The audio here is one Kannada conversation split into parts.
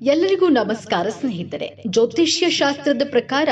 ಎಲ್ಲರಿಗೂ ನಮಸ್ಕಾರ ಸ್ನೇಹಿತರೆ. ಜ್ಯೋತಿಷ್ಯ ಶಾಸ್ತ್ರದ ಪ್ರಕಾರ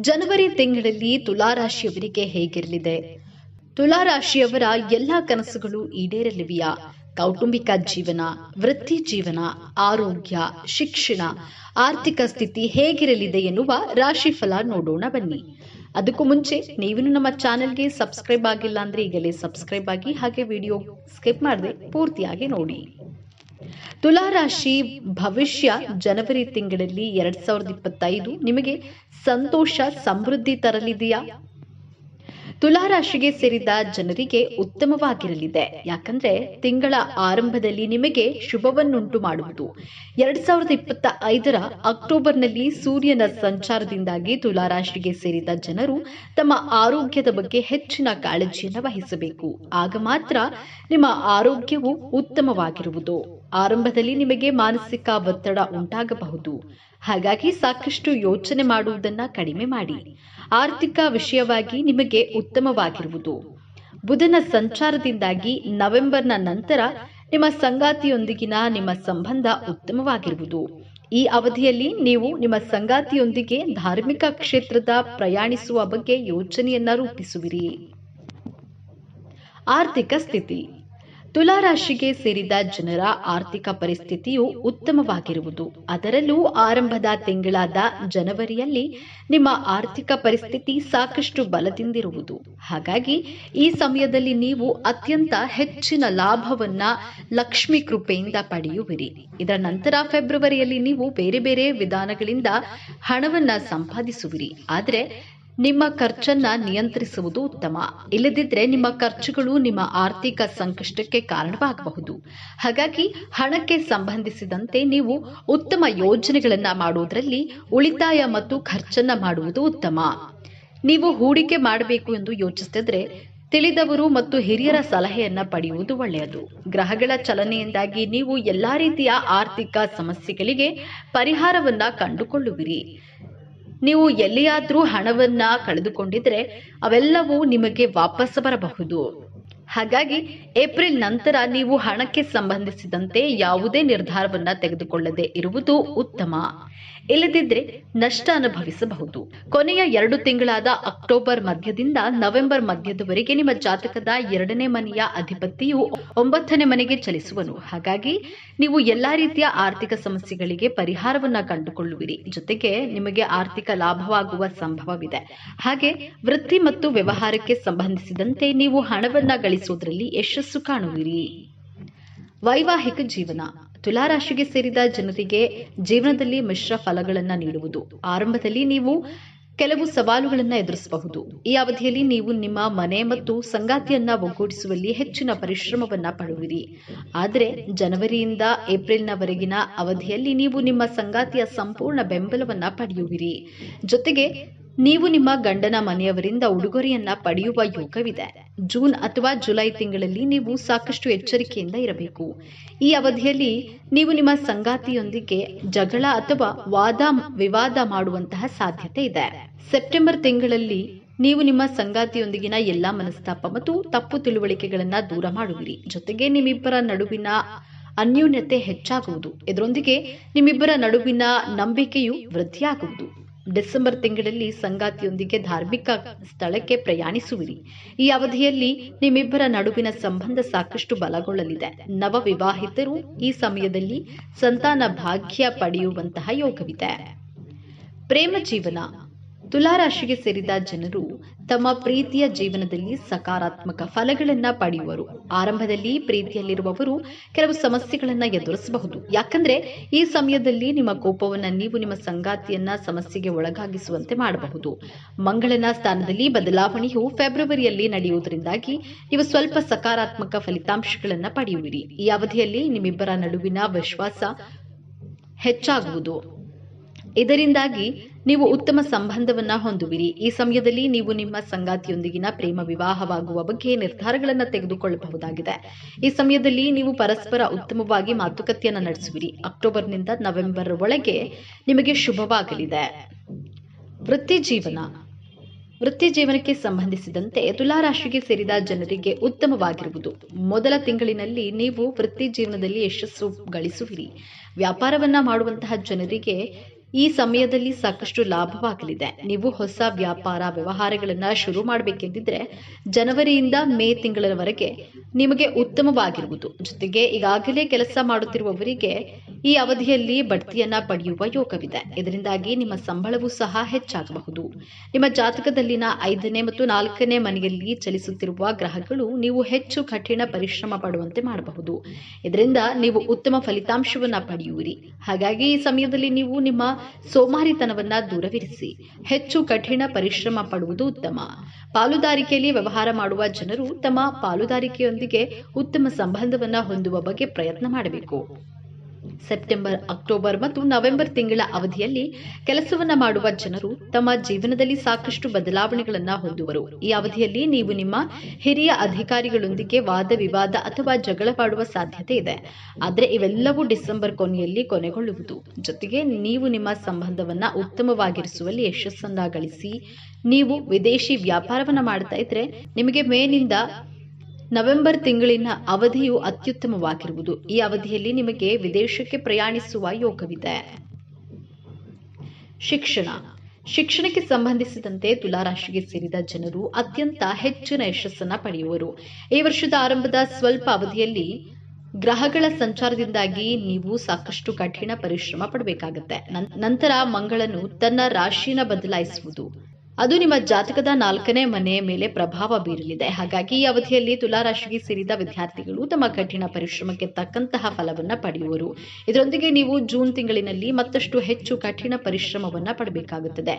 ಜನವರಿ ತಿಂಗಳಲ್ಲಿ ತುಲಾರಾಶಿಯವರಿಗೆ ಹೇಗಿರಲಿದೆ? ತುಲಾರಾಶಿಯವರ ಎಲ್ಲಾ ಕನಸುಗಳು ಈಡೇರಲಿವೆಯಾ? ಕೌಟುಂಬಿಕ ಜೀವನ, ವೃತ್ತಿ ಜೀವನ, ಆರೋಗ್ಯ, ಶಿಕ್ಷಣ, ಆರ್ಥಿಕ ಸ್ಥಿತಿ ಹೇಗಿರಲಿದೆ ಎನ್ನುವ ರಾಶಿಫಲ ನೋಡೋಣ ಬನ್ನಿ. ಅದಕ್ಕೂ ಮುಂಚೆ ನೀವು ನಮ್ಮ ಚಾನೆಲ್ಗೆ ಸಬ್ಸ್ಕ್ರೈಬ್ ಆಗಿಲ್ಲ ಅಂದ್ರೆ ಈಗಲೇ ಸಬ್ಸ್ಕ್ರೈಬ್ ಆಗಿ ಹಾಗೆ ವಿಡಿಯೋ ಸ್ಕಿಪ್ ಮಾಡದೆ ಪೂರ್ತಿಯಾಗಿ ನೋಡಿ. ತುಲಾರಾಶಿ ಭವಿಷ್ಯ ಜನವರಿ ತಿಂಗಳಲ್ಲಿ ಎರಡ್ ಸಾವಿರದ ಇಪ್ಪತ್ತೈದು ನಿಮಗೆ ಸಂತೋಷ ಸಮೃದ್ಧಿ ತರಲಿದೆಯಾ? ತುಲಾರಾಶಿಗೆ ಸೇರಿದ ಜನರಿಗೆ ಉತ್ತಮವಾಗಿರಲಿದೆ. ಯಾಕಂದ್ರೆ ತಿಂಗಳ ಆರಂಭದಲ್ಲಿ ನಿಮಗೆ ಶುಭವನ್ನುಂಟು ಮಾಡುವುದು. ಎರಡ್ ಸಾವಿರದ ಇಪ್ಪತ್ತ ಐದರ ಅಕ್ಟೋಬರ್ನಲ್ಲಿ ಸೂರ್ಯನ ಸಂಚಾರದಿಂದಾಗಿ ತುಲಾರಾಶಿಗೆ ಸೇರಿದ ಜನರು ತಮ್ಮ ಆರೋಗ್ಯದ ಬಗ್ಗೆ ಹೆಚ್ಚಿನ ಕಾಳಜಿಯನ್ನು ವಹಿಸಬೇಕು. ಆಗ ಮಾತ್ರ ನಿಮ್ಮ ಆರೋಗ್ಯವು ಉತ್ತಮವಾಗಿರುವುದು. ಆರಂಭದಲ್ಲಿ ನಿಮಗೆ ಮಾನಸಿಕ ಒತ್ತಡ ಉಂಟಾಗಬಹುದು. ಹಾಗಾಗಿ ಸಾಕಷ್ಟು ಯೋಚನೆ ಮಾಡುವುದನ್ನ ಕಡಿಮೆ ಮಾಡಿ. ಆರ್ಥಿಕ ವಿಷಯವಾಗಿ ನಿಮಗೆ ಉತ್ತಮವಾಗಿರುವುದು. ಬುಧನ ಸಂಚಾರದಿಂದಾಗಿ ನವೆಂಬರ್ನ ನಂತರ ನಿಮ್ಮ ಸಂಗಾತಿಯೊಂದಿಗಿನ ನಿಮ್ಮ ಸಂಬಂಧ ಉತ್ತಮವಾಗಿರುವುದು. ಈ ಅವಧಿಯಲ್ಲಿ ನೀವು ನಿಮ್ಮ ಸಂಗಾತಿಯೊಂದಿಗೆ ಧಾರ್ಮಿಕ ಕ್ಷೇತ್ರದ ಪ್ರಯಾಣಿಸುವ ಬಗ್ಗೆ ಯೋಚನೆಯನ್ನ ರೂಪಿಸುವಿರಿ. ಆರ್ಥಿಕ ಸ್ಥಿತಿ. ತುಲಾರಾಶಿಗೆ ಸೇರಿದ ಜನರ ಆರ್ಥಿಕ ಪರಿಸ್ಥಿತಿಯು ಉತ್ತಮವಾಗಿರುವುದು. ಅದರಲ್ಲೂ ಆರಂಭದ ತಿಂಗಳಾದ ಜನವರಿಯಲ್ಲಿ ನಿಮ್ಮ ಆರ್ಥಿಕ ಪರಿಸ್ಥಿತಿ ಸಾಕಷ್ಟು ಬಲದಿಂದಿರುವುದು. ಹಾಗಾಗಿ ಈ ಸಮಯದಲ್ಲಿ ನೀವು ಅತ್ಯಂತ ಹೆಚ್ಚಿನ ಲಾಭವನ್ನ ಲಕ್ಷ್ಮಿ ಕೃಪೆಯಿಂದ ಪಡೆಯುವಿರಿ. ಇದರ ನಂತರ ಫೆಬ್ರವರಿಯಲ್ಲಿ ನೀವು ಬೇರೆ ಬೇರೆ ವಿಧಾನಗಳಿಂದ ಹಣವನ್ನ ಸಂಪಾದಿಸುವಿರಿ. ಆದರೆ ನಿಮ್ಮ ಖರ್ಚನ್ನ ನಿಯಂತ್ರಿಸುವುದು ಉತ್ತಮ. ಇಲ್ಲದಿದ್ದರೆ ನಿಮ್ಮ ಖರ್ಚುಗಳು ನಿಮ್ಮ ಆರ್ಥಿಕ ಸಂಕಷ್ಟಕ್ಕೆ ಕಾರಣವಾಗಬಹುದು. ಹಾಗಾಗಿ ಹಣಕ್ಕೆ ಸಂಬಂಧಿಸಿದಂತೆ ನೀವು ಉತ್ತಮ ಯೋಜನೆಗಳನ್ನ ಮಾಡುವುದರಲ್ಲಿ ಉಳಿತಾಯ ಮತ್ತು ಖರ್ಚನ್ನ ಮಾಡುವುದು ಉತ್ತಮ. ನೀವು ಹೂಡಿಕೆ ಮಾಡಬೇಕು ಎಂದು ಯೋಚಿಸಿದ್ರೆ ತಿಳಿದವರು ಮತ್ತು ಹಿರಿಯರ ಸಲಹೆಯನ್ನ ಪಡೆಯುವುದು ಒಳ್ಳೆಯದು. ಗ್ರಹಗಳ ಚಲನೆಯಿಂದಾಗಿ ನೀವು ಎಲ್ಲಾ ರೀತಿಯ ಆರ್ಥಿಕ ಸಮಸ್ಯೆಗಳಿಗೆ ಪರಿಹಾರವನ್ನ ಕಂಡುಕೊಳ್ಳುವಿರಿ. ನೀವು ಎಲ್ಲಿಯಾದರೂ ಹಣವನ್ನ ಕಳೆದುಕೊಂಡಿದ್ರೆ ಅವೆಲ್ಲವೂ ನಿಮಗೆ ವಾಪಸ್ ಬರಬಹುದು. ಹಾಗಾಗಿ ಏಪ್ರಿಲ್ ನಂತರ ನೀವು ಹಣಕ್ಕೆ ಸಂಬಂಧಿಸಿದಂತೆ ಯಾವುದೇ ನಿರ್ಧಾರವನ್ನ ತೆಗೆದುಕೊಳ್ಳದೆ ಇರುವುದು ಉತ್ತಮ. ಇಲ್ಲದಿದ್ರೆ ನಷ್ಟ ಅನುಭವಿಸಬಹುದು. ಕೊನೆಯ ಎರಡು ತಿಂಗಳಾದ ಅಕ್ಟೋಬರ್ ಮಧ್ಯದಿಂದ ನವೆಂಬರ್ ಮಧ್ಯದವರೆಗೆ ನಿಮ್ಮ ಜಾತಕದ ಎರಡನೇ ಮನೆಯ ಅಧಿಪತಿಯು ಒಂಬತ್ತನೇ ಮನೆಗೆ ಚಲಿಸುವನು. ಹಾಗಾಗಿ ನೀವು ಎಲ್ಲಾ ರೀತಿಯ ಆರ್ಥಿಕ ಸಮಸ್ಯೆಗಳಿಗೆ ಪರಿಹಾರವನ್ನ ಕಂಡುಕೊಳ್ಳುವಿರಿ. ಜೊತೆಗೆ ನಿಮಗೆ ಆರ್ಥಿಕ ಲಾಭವಾಗುವ ಸಂಭವವಿದೆ. ಹಾಗೆ ವೃತ್ತಿ ಮತ್ತು ವ್ಯವಹಾರಕ್ಕೆ ಸಂಬಂಧಿಸಿದಂತೆ ನೀವು ಹಣವನ್ನ ಗಳಿಸುವುದರಲ್ಲಿ ಯಶಸ್ಸು ಕಾಣುವಿರಿ. ವೈವಾಹಿಕ ಜೀವನ. ತುಲಾರಾಶಿಗೆ ಸೇರಿದ ಜನರಿಗೆ ಜೀವನದಲ್ಲಿ ಮಿಶ್ರ ಫಲಗಳನ್ನು ನೀಡುವುದು. ಆರಂಭದಲ್ಲಿ ನೀವು ಕೆಲವು ಸವಾಲುಗಳನ್ನು ಎದುರಿಸಬಹುದು. ಈ ಅವಧಿಯಲ್ಲಿ ನೀವು ನಿಮ್ಮ ಮನೆ ಮತ್ತು ಸಂಗಾತಿಯನ್ನ ಒಗ್ಗೂಡಿಸುವಲ್ಲಿ ಹೆಚ್ಚಿನ ಪರಿಶ್ರಮವನ್ನ ಪಡುವಿರಿ. ಆದರೆ ಜನವರಿಯಿಂದ ಏಪ್ರಿಲ್ನವರೆಗಿನ ಅವಧಿಯಲ್ಲಿ ನೀವು ನಿಮ್ಮ ಸಂಗಾತಿಯ ಸಂಪೂರ್ಣ ಬೆಂಬಲವನ್ನ ಪಡೆಯುವಿರಿ. ಜೊತೆಗೆ ನೀವು ನಿಮ್ಮ ಗಂಡನ ಮನೆಯವರಿಂದ ಉಡುಗೊರೆಯನ್ನ ಪಡೆಯುವ ಯೋಗವಿದೆ. ಜೂನ್ ಅಥವಾ ಜುಲೈ ತಿಂಗಳಲ್ಲಿ ನೀವು ಸಾಕಷ್ಟು ಎಚ್ಚರಿಕೆಯಿಂದ ಇರಬೇಕು. ಈ ಅವಧಿಯಲ್ಲಿ ನೀವು ನಿಮ್ಮ ಸಂಗಾತಿಯೊಂದಿಗೆ ಜಗಳ ಅಥವಾ ವಾದ, ವಿವಾದ ಮಾಡುವಂತಹ ಸಾಧ್ಯತೆ ಇದೆ. ಸೆಪ್ಟೆಂಬರ್ ತಿಂಗಳಲ್ಲಿ ನೀವು ನಿಮ್ಮ ಸಂಗಾತಿಯೊಂದಿಗಿನ ಎಲ್ಲಾ ಮನಸ್ತಾಪ ಮತ್ತು ತಪ್ಪು ತಿಳುವಳಿಕೆಗಳನ್ನ ದೂರ ಮಾಡುವಿರಿ. ಜೊತೆಗೆ ನಿಮ್ಮಿಬ್ಬರ ನಡುವಿನ ಅನ್ಯೂನ್ಯತೆ ಹೆಚ್ಚಾಗುವುದು. ಇದರೊಂದಿಗೆ ನಿಮ್ಮಿಬ್ಬರ ನಡುವಿನ ನಂಬಿಕೆಯು ವೃದ್ಧಿಯಾಗುವುದು. ಡಿಸೆಂಬರ್ ತಿಂಗಳಲ್ಲಿ ಸಂಗಾತಿಯೊಂದಿಗೆ ಧಾರ್ಮಿಕ ಸ್ಥಳಕ್ಕೆ ಪ್ರಯಾಣಿಸುವಿರಿ. ಈ ಅವಧಿಯಲ್ಲಿ ನಿಮ್ಮಿಬ್ಬರ ನಡುವಿನ ಸಂಬಂಧ ಸಾಕಷ್ಟು ಬಲಗೊಳ್ಳಲಿದೆ. ನವ ವಿವಾಹಿತರು ಈ ಸಮಯದಲ್ಲಿ ಸಂತಾನ ಭಾಗ್ಯ ಪಡೆಯುವಂತಹ ಯೋಗವಿದೆ. ಪ್ರೇಮ ಜೀವನ. ತುಲಾರಾಶಿಗೆ ಸೇರಿದ ಜನರು ತಮ್ಮ ಪ್ರೀತಿಯ ಜೀವನದಲ್ಲಿ ಸಕಾರಾತ್ಮಕ ಫಲಗಳನ್ನ ಪಡೆಯುವರು. ಆರಂಭದಲ್ಲಿ ಪ್ರೀತಿಯಲ್ಲಿರುವವರು ಕೆಲವು ಸಮಸ್ಯೆಗಳನ್ನ ಎದುರಿಸಬಹುದು. ಯಾಕಂದ್ರೆ ಈ ಸಮಯದಲ್ಲಿ ನಿಮ್ಮ ಕೋಪವನ್ನ ನೀವು ನಿಮ್ಮ ಸಂಗಾತಿಯನ್ನ ಸಮಸ್ಯೆಗೆ ಒಳಗಾಗಿಸುವಂತೆ ಮಾಡಬಹುದು. ಮಂಗಳನ ಸ್ಥಾನದಲ್ಲಿ ಬದಲಾವಣೆಯು ಫೆಬ್ರವರಿಯಲ್ಲಿ ನಡೆಯುವುದರಿಂದಾಗಿ ನೀವು ಸ್ವಲ್ಪ ಸಕಾರಾತ್ಮಕ ಫಲಿತಾಂಶಗಳನ್ನ ಪಡೆಯುವಿರಿ. ಈ ಅವಧಿಯಲ್ಲಿ ನಿಮ್ಮಿಬ್ಬರ ನಡುವಿನ ವಿಶ್ವಾಸ ಹೆಚ್ಚಾಗುವುದು. ಇದರಿಂದಾಗಿ ನೀವು ಉತ್ತಮ ಸಂಬಂಧವನ್ನ ಹೊಂದುವಿರಿ. ಈ ಸಮಯದಲ್ಲಿ ನೀವು ನಿಮ್ಮ ಸಂಗಾತಿಯೊಂದಿಗಿನ ಪ್ರೇಮ ವಿವಾಹವಾಗುವ ಬಗ್ಗೆ ನಿರ್ಧಾರಗಳನ್ನು ತೆಗೆದುಕೊಳ್ಳಬಹುದಾಗಿದೆ. ಈ ಸಮಯದಲ್ಲಿ ನೀವು ಪರಸ್ಪರ ಉತ್ತಮವಾಗಿ ಮಾತುಕತೆಯನ್ನು ನಡೆಸುವಿರಿ. ಅಕ್ಟೋಬರ್ನಿಂದ ನವೆಂಬರ್ ಒಳಗೆ ನಿಮಗೆ ಶುಭವಾಗಲಿದೆ. ವೃತ್ತಿ ಜೀವನ. ವೃತ್ತಿ ಜೀವನಕ್ಕೆ ಸಂಬಂಧಿಸಿದಂತೆ ತುಲಾರಾಶಿಗೆ ಸೇರಿದ ಜನರಿಗೆ ಉತ್ತಮವಾಗಿರುವುದು. ಮೊದಲ ತಿಂಗಳಿನಲ್ಲಿ ನೀವು ವೃತ್ತಿ ಜೀವನದಲ್ಲಿ ಯಶಸ್ಸು ಗಳಿಸುವಿರಿ. ವ್ಯಾಪಾರವನ್ನ ಮಾಡುವಂತಹ ಜನರಿಗೆ ಈ ಸಮಯದಲ್ಲಿ ಸಾಕಷ್ಟು ಲಾಭವಾಗಲಿದೆ. ನೀವು ಹೊಸ ವ್ಯಾಪಾರ ವ್ಯವಹಾರಗಳನ್ನ ಶುರು ಮಾಡಬೇಕೆಂದಿದ್ರೆ ಜನವರಿಯಿಂದ ಮೇ ತಿಂಗಳವರೆಗೆ ನಿಮಗೆ ಉತ್ತಮವಾಗಿರುವುದು. ಜೊತೆಗೆ ಈಗಾಗಲೇ ಕೆಲಸ ಮಾಡುತ್ತಿರುವವರಿಗೆ ಈ ಅವಧಿಯಲ್ಲಿ ಬಡ್ತಿಯನ್ನ ಪಡೆಯುವ ಯೋಗವಿದೆ. ಇದರಿಂದಾಗಿ ನಿಮ್ಮ ಸಂಬಳವೂ ಸಹ ಹೆಚ್ಚಾಗಬಹುದು. ನಿಮ್ಮ ಜಾತಕದಲ್ಲಿನ ಐದನೇ ಮತ್ತು ನಾಲ್ಕನೇ ಮನೆಯಲ್ಲಿ ಚಲಿಸುತ್ತಿರುವ ಗ್ರಹಗಳು ನೀವು ಹೆಚ್ಚು ಕಠಿಣ ಪರಿಶ್ರಮ ಪಡುವಂತೆ ಮಾಡಬಹುದು. ಇದರಿಂದ ನೀವು ಉತ್ತಮ ಫಲಿತಾಂಶವನ್ನ ಪಡೆಯುವಿರಿ. ಹಾಗಾಗಿ ಈ ಸಮಯದಲ್ಲಿ ನೀವು ನಿಮ್ಮ ಸೋಮಾರಿತನವನ್ನ ದೂರವಿರಿಸಿ. ಹೆಚ್ಚು ಕಠಿಣ ಪರಿಶ್ರಮ ಪಡುವುದು ಉತ್ತಮ. ಪಾಲುದಾರಿಕೆಯಲ್ಲಿ ವ್ಯವಹಾರ ಮಾಡುವ ಜನರು ತಮ್ಮ ಪಾಲುದಾರಿಕೆಯೊಂದಿಗೆ ಉತ್ತಮ ಸಂಬಂಧವನ್ನ ಹೊಂದುವ ಬಗ್ಗೆ ಪ್ರಯತ್ನ ಮಾಡಬೇಕು. ಸೆಪ್ಟೆಂಬರ್, ಅಕ್ಟೋಬರ್ ಮತ್ತು ನವೆಂಬರ್ ತಿಂಗಳ ಅವಧಿಯಲ್ಲಿ ಕೆಲಸವನ್ನ ಮಾಡುವ ಜನರು ತಮ್ಮ ಜೀವನದಲ್ಲಿ ಸಾಕಷ್ಟು ಬದಲಾವಣೆಗಳನ್ನ ಹೊಂದುವರು. ಈ ಅವಧಿಯಲ್ಲಿ ನೀವು ನಿಮ್ಮ ಹಿರಿಯ ಅಧಿಕಾರಿಗಳೊಂದಿಗೆ ವಾದ ವಿವಾದ ಅಥವಾ ಜಗಳವಾಡುವ ಸಾಧ್ಯತೆ ಇದೆ. ಆದರೆ ಇವೆಲ್ಲವೂ ಡಿಸೆಂಬರ್ ಕೊನೆಯಲ್ಲಿ ಕೊನೆಗೊಳ್ಳುವುದು. ಜೊತೆಗೆ ನೀವು ನಿಮ್ಮ ಸಂಬಂಧವನ್ನ ಉತ್ತಮವಾಗಿರಿಸುವಲ್ಲಿ ಯಶಸ್ಸನ್ನ ಗಳಿಸಿ, ನೀವು ವಿದೇಶಿ ವ್ಯಾಪಾರವನ್ನ ಮಾಡ್ತಾ ಇದ್ರೆ ನಿಮಗೆ ಮೇನಿಂದ ನವೆಂಬರ್ ತಿಂಗಳಿನ ಅವಧಿಯು ಅತ್ಯುತ್ತಮವಾಗಿರುವುದು. ಈ ಅವಧಿಯಲ್ಲಿ ನಿಮಗೆ ವಿದೇಶಕ್ಕೆ ಪ್ರಯಾಣಿಸುವ ಯೋಗವಿದೆ. ಶಿಕ್ಷಣ. ಶಿಕ್ಷಣಕ್ಕೆ ಸಂಬಂಧಿಸಿದಂತೆ ತುಲಾರಾಶಿಗೆ ಸೇರಿದ ಜನರು ಅತ್ಯಂತ ಹೆಚ್ಚಿನ ಯಶಸ್ಸನ್ನು ಪಡೆಯುವರು. ಈ ವರ್ಷದ ಆರಂಭದ ಸ್ವಲ್ಪ ಅವಧಿಯಲ್ಲಿ ಗ್ರಹಗಳ ಸಂಚಾರದಿಂದಾಗಿ ನೀವು ಸಾಕಷ್ಟು ಕಠಿಣ ಪರಿಶ್ರಮ ಪಡಬೇಕಾಗುತ್ತೆ. ನಂತರ ಮಂಗಳನು ತನ್ನ ರಾಶಿನ ಬದಲಾಯಿಸುವುದು. ಅದು ನಿಮ್ಮ ಜಾತಕದ ನಾಲ್ಕನೇ ಮನೆಯ ಮೇಲೆ ಪ್ರಭಾವ ಬೀರಲಿದೆ. ಹಾಗಾಗಿ ಈ ಅವಧಿಯಲ್ಲಿ ತುಲಾರಾಶಿಗೆ ಸೇರಿದ ವಿದ್ಯಾರ್ಥಿಗಳು ತಮ್ಮ ಕಠಿಣ ಪರಿಶ್ರಮಕ್ಕೆ ತಕ್ಕಂತಹ ಫಲವನ್ನ ಪಡೆಯುವರು. ಇದರೊಂದಿಗೆ ನೀವು ಜೂನ್ ತಿಂಗಳಿನಲ್ಲಿ ಮತ್ತಷ್ಟು ಹೆಚ್ಚು ಕಠಿಣ ಪರಿಶ್ರಮವನ್ನ ಪಡಬೇಕಾಗುತ್ತದೆ.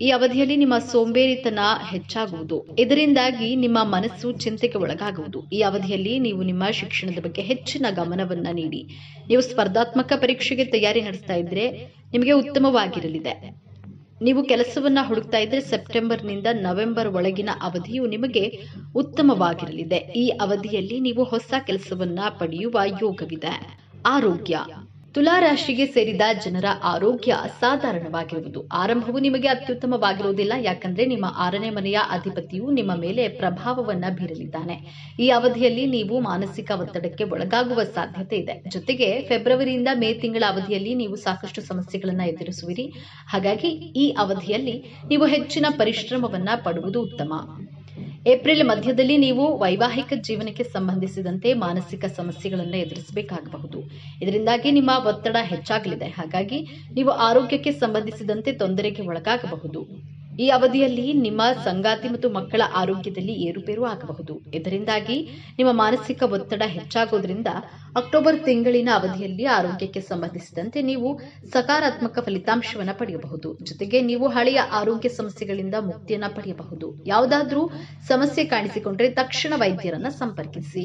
ಈ ಅವಧಿಯಲ್ಲಿ ನಿಮ್ಮ ಸೋಂಬೇರಿತನ ಹೆಚ್ಚಾಗುವುದು. ಇದರಿಂದಾಗಿ ನಿಮ್ಮ ಮನಸ್ಸು ಚಿಂತೆಗೆ ಒಳಗಾಗುವುದು. ಈ ಅವಧಿಯಲ್ಲಿ ನೀವು ನಿಮ್ಮ ಶಿಕ್ಷಣದ ಬಗ್ಗೆ ಹೆಚ್ಚಿನ ಗಮನವನ್ನ ನೀಡಿ. ನೀವು ಸ್ಪರ್ಧಾತ್ಮಕ ಪರೀಕ್ಷೆಗೆ ತಯಾರಿ ನಡೆಸ್ತಾ ಇದ್ರೆ ನಿಮಗೆ ಉತ್ತಮವಾಗಿರಲಿದೆ. ನೀವು ಕೆಲಸವನ್ನ ಹುಡುಕ್ತಾ ಇದ್ರೆ ಸೆಪ್ಟೆಂಬರ್ನಿಂದ ನವೆಂಬರ್ ಒಳಗಿನ ಅವಧಿಯು ನಿಮಗೆ ಉತ್ತಮವಾಗಿರಲಿದೆ. ಈ ಅವಧಿಯಲ್ಲಿ ನೀವು ಹೊಸ ಕೆಲಸವನ್ನ ಪಡೆಯುವ ಯೋಗವಿದೆ. ಆರೋಗ್ಯ. ತುಲಾರಾಶಿಗೆ ಸೇರಿದ ಜನರ ಆರೋಗ್ಯ ಸಾಧಾರಣವಾಗಿರುವುದು ಆರಂಭವು ನಿಮಗೆ ಅತ್ಯುತ್ತಮವಾಗಿರುವುದಿಲ್ಲ, ಯಾಕಂದ್ರೆ ನಿಮ್ಮ ಆರನೇ ಮನೆಯ ಅಧಿಪತಿಯು ನಿಮ್ಮ ಮೇಲೆ ಪ್ರಭಾವವನ್ನ ಬೀರಲಿದ್ದಾನೆ. ಈ ಅವಧಿಯಲ್ಲಿ ನೀವು ಮಾನಸಿಕ ಒತ್ತಡಕ್ಕೆ ಒಳಗಾಗುವ ಸಾಧ್ಯತೆ ಇದೆ. ಜೊತೆಗೆ ಫೆಬ್ರವರಿಯಿಂದ ಮೇ ತಿಂಗಳ ಅವಧಿಯಲ್ಲಿ ನೀವು ಸಾಕಷ್ಟು ಸಮಸ್ಯೆಗಳನ್ನ ಎದುರಿಸುವಿರಿ. ಹಾಗಾಗಿ ಈ ಅವಧಿಯಲ್ಲಿ ನೀವು ಹೆಚ್ಚಿನ ಪರಿಶ್ರಮವನ್ನ ಪಡುವುದು ಉತ್ತಮ. ಏಪ್ರಿಲ್ ಮಧ್ಯದಲ್ಲಿ ನೀವು ವೈವಾಹಿಕ ಜೀವನಕ್ಕೆ ಸಂಬಂಧಿಸಿದಂತೆ ಮಾನಸಿಕ ಸಮಸ್ಯೆಗಳನ್ನು ಎದುರಿಸಬೇಕಾಗಬಹುದು. ಇದರಿಂದಾಗಿ ನಿಮ್ಮ ಒತ್ತಡ ಹೆಚ್ಚಾಗಲಿದೆ. ಹಾಗಾಗಿ ನೀವು ಆರೋಗ್ಯಕ್ಕೆ ಸಂಬಂಧಿಸಿದಂತೆ ತೊಂದರೆಗೆ ಒಳಗಾಗಬಹುದು. ಈ ಅವಧಿಯಲ್ಲಿ ನಿಮ್ಮ ಸಂಗಾತಿ ಮತ್ತು ಮಕ್ಕಳ ಆರೋಗ್ಯದಲ್ಲಿ ಏರುಪೇರು ಆಗಬಹುದು. ಇದರಿಂದಾಗಿ ನಿಮ್ಮ ಮಾನಸಿಕ ಒತ್ತಡ ಹೆಚ್ಚಾಗೋದ್ರಿಂದ ಅಕ್ಟೋಬರ್ ತಿಂಗಳಿನ ಅವಧಿಯಲ್ಲಿ ಆರೋಗ್ಯಕ್ಕೆ ಸಂಬಂಧಿಸಿದಂತೆ ನೀವು ಸಕಾರಾತ್ಮಕ ಫಲಿತಾಂಶವನ್ನು ಪಡೆಯಬಹುದು. ಜೊತೆಗೆ ನೀವು ಹಳೆಯ ಆರೋಗ್ಯ ಸಮಸ್ಯೆಗಳಿಂದ ಮುಕ್ತಿಯನ್ನ ಪಡೆಯಬಹುದು. ಯಾವುದಾದ್ರೂ ಸಮಸ್ಯೆ ಕಾಣಿಸಿಕೊಂಡ್ರೆ ತಕ್ಷಣ ವೈದ್ಯರನ್ನ ಸಂಪರ್ಕಿಸಿ.